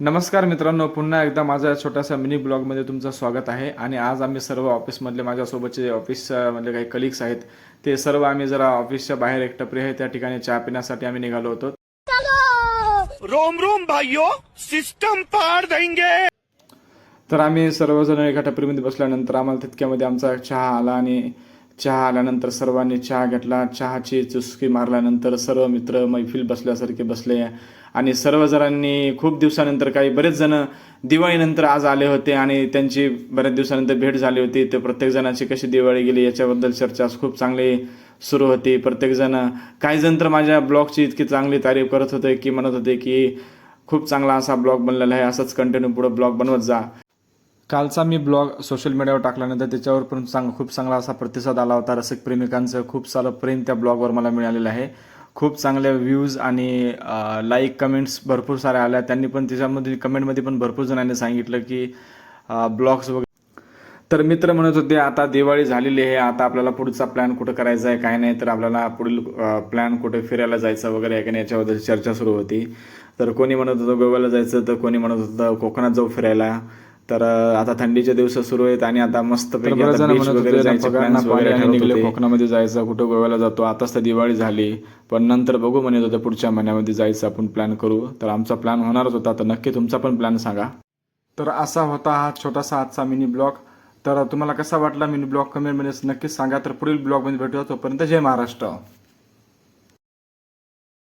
नमस्कार मित्रांनो पुन्हा एकदा माझ्या या छोट्याशा मिनी ब्लॉगमध्ये तुमचं स्वागत आहे. आणि आज आम्ही सर्व ऑफिसमधले माझ्यासोबतचे ऑफिस मधले काही कलिग्स आहेत ते सर्व आम्ही जरा ऑफिसच्या बाहेर एक टपरी आहे त्या ठिकाणी चहा पिण्यासाठी आम्ही निघालो होतो. रोम रोम भाइयों सिस्टम पार देंगे. तर आम्ही सर्वजण एका टपरीमध्ये बसल्यानंतर आम्हाला तितक्यामध्ये आमचा चहा आला आणि चहा आल्यानंतर सर्वांनी चहा घेतला. चहाची चुस्की मारल्यानंतर सर्व मित्र मैफिल बसल्यासारखे बसले. आणि सर्व जणांनी खूप दिवसानंतर काही बरेच जण दिवाळीनंतर आज आले होते आणि त्यांची बऱ्याच दिवसानंतर भेट झाली होती. तर प्रत्येकजणाची कशी दिवाळी गेली याच्याबद्दल चर्चा खूप चांगली सुरू होती. प्रत्येकजण काही जण तर माझ्या ब्लॉगची इतकी चांगली तारीफ करत होते की म्हणत होते की खूप चांगला असा ब्लॉग बनलेला आहे. असंच कंटिन्यू पुढं ब्लॉग बनवत जा. कालचा मी ब्लॉग सोशल मीडियावर टाकल्यानंतर त्याच्यावर पण चांग खूप चांगला असा प्रतिसाद आला होता. रसिक प्रेमिकांचं खूप सारं प्रेम त्या ब्लॉगवर मला मिळालेलं आहे. खूप चांगले व्ह्यूज आणि लाईक कमेंट्स भरपूर साऱ्या आल्या. त्यांनी पण त्याच्यामध्ये कमेंटमध्ये पण भरपूर जणांनी सांगितलं की ब्लॉग्स वगैरे तर मित्र म्हणत होते आता दिवाळी झालेली आहे आता आपल्याला पुढचा प्लॅन कुठं करायचा आहे काय नाही तर आपल्याला पुढील प्लॅन कुठे फिरायला जायचं वगैरे आहे नाही याच्याबद्दल चर्चा सुरू होती. तर कोणी म्हणत होतं गोव्याला जायचं तर कोणी म्हणत होतं कोकणात जाऊ फिरायला. तर आता थंडीचे दिवस सुरू आहेत आणि आता मस्त निघले. कोकणामध्ये जायचं कुठं गोव्याला जातो आताच तर दिवाळी झाली. पण नंतर बघू म्हणत होतं पुढच्या महिन्यामध्ये जायचं आपण प्लॅन करू. तर आमचा प्लॅन होणारच होता तर नक्की तुमचा पण प्लॅन सांगा. तर असा होता हा छोटासा आजचा मिनी ब्लॉग तर तुम्हाला कसा वाटला मिनी ब्लॉग कमेंटमध्ये नक्कीच सांगा. तर पुढील ब्लॉगमध्ये भेटूया. तोपर्यंत जय महाराष्ट्र.